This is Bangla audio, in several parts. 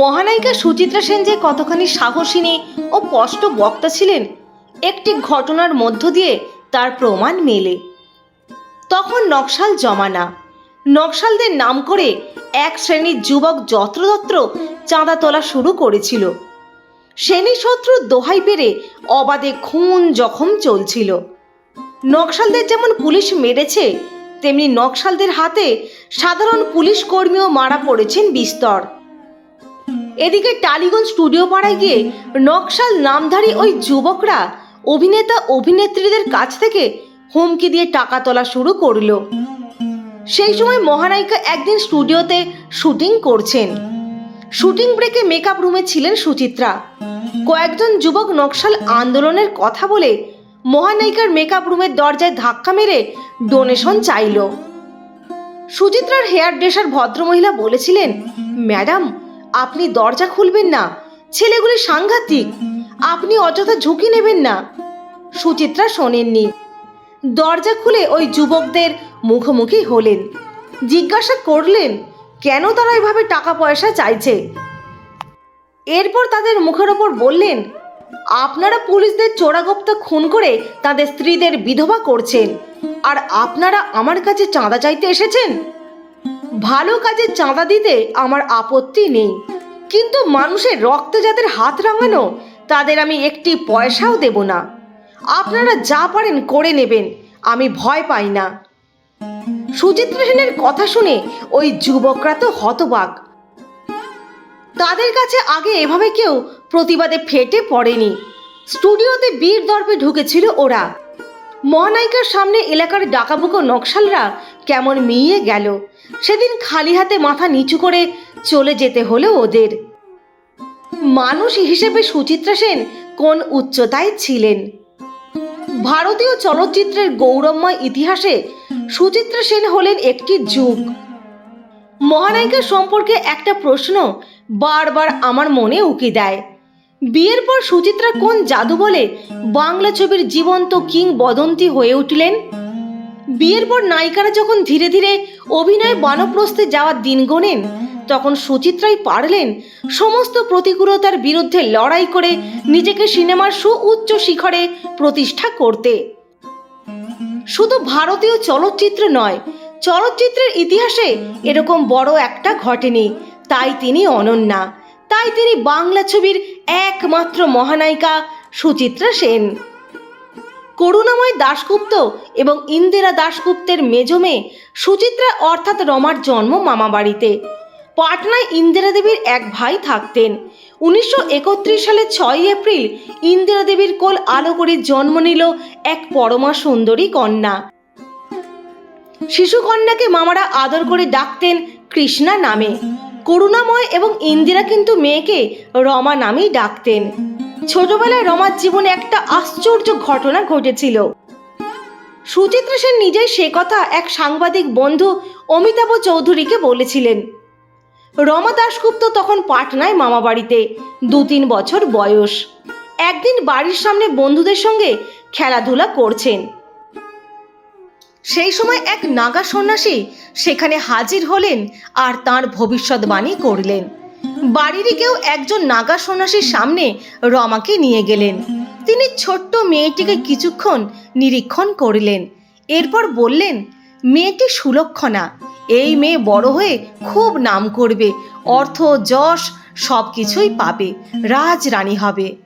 মহানায়িকা সুচিত্রা সেন যে কতখানি সাহসিনী ও স্পষ্ট বক্তা ছিলেন, একটি ঘটনার মধ্য দিয়ে তার প্রমাণ মেলে। তখন নকশাল জমানা। নকশালদের নাম করে এক শ্রেণির যুবক যত্রতত্র চাঁদা তোলা শুরু করেছিল। শ্রেণি শত্রুর দোহাই পেরে অবাধে খুন জখম চলছিল। নকশালদের যেমন পুলিশ মেরেছে, তেমনি নকশালদের হাতে সাধারণ পুলিশ কর্মীও মারা পড়েছেন বিস্তর। এদিকে টালিগঞ্জ স্টুডিও পাড়ায় গিয়ে নকশাল নামধারী ওই যুবকরা অভিনেতা, অভিনেত্রীদের কাছ থেকে হুমকি দিয়ে টাকা তোলা শুরু করল। সেই সময় মহানায়িকা একদিন স্টুডিওতে শুটিং করছেন। শুটিং ব্রেকে মেকআপ রুমে ছিলেন সুচিত্রা। কয়েকজন যুবক নকশাল আন্দোলনের কথা বলে মহানায়িকার মেকআপ রুমের দরজায় ধাক্কা মেরে ডোনেশন চাইলো। সুচিত্রার হেয়ার ড্রেসার ভদ্রমহিলা বলেছিলেন, ম্যাডাম আপনি দরজা খুলবেন না, ছেলেগুলি সাংঘাতিক, আপনি অযথা ঝুঁকি নেবেন না। সুচিত্রা শোনেননি। দরজা খুলে ওই যুবকদের মুখোমুখি হলেন। জিজ্ঞাসা করলেন, কেন তারা এভাবে টাকা পয়সা চাইছে? এরপর তাদের মুখের ওপর বললেন, আপনারা পুলিশদের চোরাগোপ্তা খুন করে তাদের স্ত্রীদের বিধবা করছেন, আর আপনারা আমার কাছে চাঁদা চাইতে এসেছেন? ভালো কাজে চাঁদা দিতে আমার আপত্তি নেই। কিন্তু মানুষের রক্তে যাদের হাত রাঙানো, তাদের আমি একটি পয়সাও দেব না। আপনারা যা পারেন করে নেবেন, আমি ভয় পাই না। সুচিত্রা সেনের কথা শুনে ওই যুবকরা তো হতবাক। তাদের কাছে আগে এভাবে কেউ প্রতিবাদে ফেটে পড়েনি। স্টুডিওতে বীর দর্পে ঢুকেছিল ওরা। মহানায়িকার সামনে এলাকার ডাকাবুকো নকশালরা কেমন মিইয়ে গেল? সেদিন খালি হাতে মাথা নিচু করে চলে যেতে হলো ওদের। মানুষ হিসেবে সুচিত্রা সেন কোন উচ্চতায় ছিলেন? ভারতীয় চলচ্চিত্রের গৌরবময় ইতিহাসে সুচিত্রা সেন হলেন একটি যুগ। মহানায়িকা সম্পর্কে একটা প্রশ্ন বারবার আমার মনে উকি দেয়। বিয়ের পর সুচিত্রা কোন জাদু বলে বাংলা ছবির জীবন্ত কিংবদন্তি হয়ে উঠলেন? বিয়ের পর নায়িকারা যখন ধীরে ধীরে অভিনয় বানপ্রস্থে যাওয়ার দিন গোনেন, তখন সুচিত্রাই পারলেন সমস্ত প্রতিকূলতার বিরুদ্ধে লড়াই করে নিজেকে সিনেমার সুউচ্চ শিখরে প্রতিষ্ঠা করতে। শুধু ভারতীয় চলচ্চিত্র নয়, চলচ্চিত্রের ইতিহাসে এরকম বড় একটা ঘটেনি, তাই তিনি অনন্যা। তাই তিনি বাংলা ছবির একমাত্র মহানায়িকা সুচিত্রা সেন। করুণাময় দাশগুপ্ত এবং ইন্দিরা দাশগুপ্তের মেজ মেয়ে সুচিত্রা অর্থাৎ রমার জন্ম মামাবাড়িতে। পাটনায় ইন্দিরা দেবীর এক ভাই থাকতেন। উনিশশো একত্রিশ সালে ছয় এপ্রিল ইন্দিরা দেবীর কোল আলো করে জন্ম নিল এক পরমা সুন্দরী কন্যা। শিশুকন্যাকে মামারা আদর করে ডাকতেন কৃষ্ণা নামে। করুণাময় এবং ইন্দিরা কিন্তু মেয়েকে রমা নামেই ডাকতেন। ছোটবেলায় রমার জীবনে একটা আশ্চর্য ঘটনা ঘটেছিল। সুচিত্রা সেন নিজেই সে কথা এক সাংবাদিক বন্ধু অমিতাভ চৌধুরীকে বলেছিলেন। রমা দাশগুপ্ত তখন পাটনায় মামাবাড়িতে দু তিন বছর বয়স। একদিন বাড়ির সামনে বন্ধুদের সঙ্গে খেলাধুলা করছেন। সেই সময় এক নাগা সন্ন্যাসী সেখানে হাজির হলেন আর তার ভবিষ্যৎবাণী করলেন। বাড়িরই কেউ একজন নাগা সন্ন্যাসীর সামনে রমাকে নিয়ে গেলেন। তিনি ছোট্ট মেয়েটিকে কিছুক্ষণ নিরীক্ষণ করলেন। এরপর বললেন, মেয়েটি সুলক্ষণা। এই মেয়ে বড় হয়ে খুব নাম করবে, অর্থ, যশ সব কিছুই পাবে রাজ রাজরানী হবে।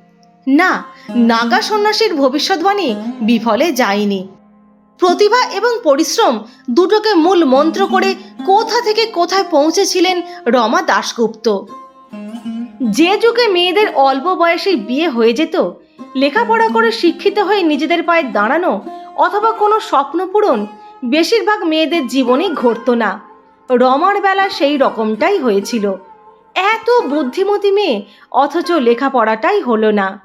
না, নাগা সন্ন্যাসীর ভবিষ্যৎবাণী বিফলে যায়নি। প্রতিভা এবং পরিশ্রম দুটোকে মূল মন্ত্র করে কোথা থেকে কোথায় পৌঁছেছিলেন রমা দাশগুপ্ত। যে যুগে মেয়েদের অল্প বয়সে বিয়ে হয়ে যেত, লেখাপড়া করে শিক্ষিত হয়ে নিজেদের পায়ে দাঁড়ানো অথবা কোনো স্বপ্ন পূরণ বেশিরভাগ মেয়েদের জীবনে ঘটতো না। রমার বেলা সেই রকমটাই হয়েছিল। এত বুদ্ধিমতী মেয়ে অথচ লেখাপড়াটাই হলো না।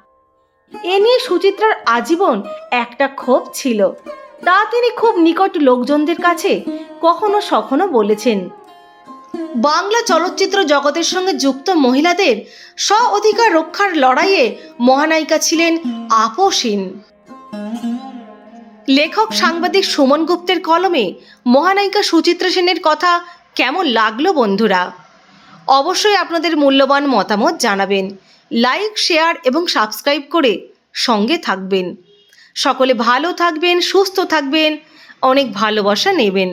এ নিয়ে সুচিত্রার আজীবন একটা ক্ষোভ ছিল। তা তিনি খুব নিকট লোকজনদের কাছে কখনো সখনো বলেছেন। বাংলা চলচ্চিত্র জগতের সঙ্গে যুক্ত মহিলাদের স্ব অধিকার রক্ষার লড়াইয়ে মহানায়িকা ছিলেন আপসীন। লেখক সাংবাদিক সুমন গুপ্তের কলমে মহানায়িকা সুচিত্রা সেনের কথা কেমন লাগল বন্ধুরা? অবশ্যই আপনাদের মূল্যবান মতামত জানাবেন। লাইক, শেয়ার এবং সাবস্ক্রাইব করে সঙ্গে থাকবেন। সকলে ভালো থাকবেন সুস্থ থাকবেন অনেক ভালোবাসা নেবেন।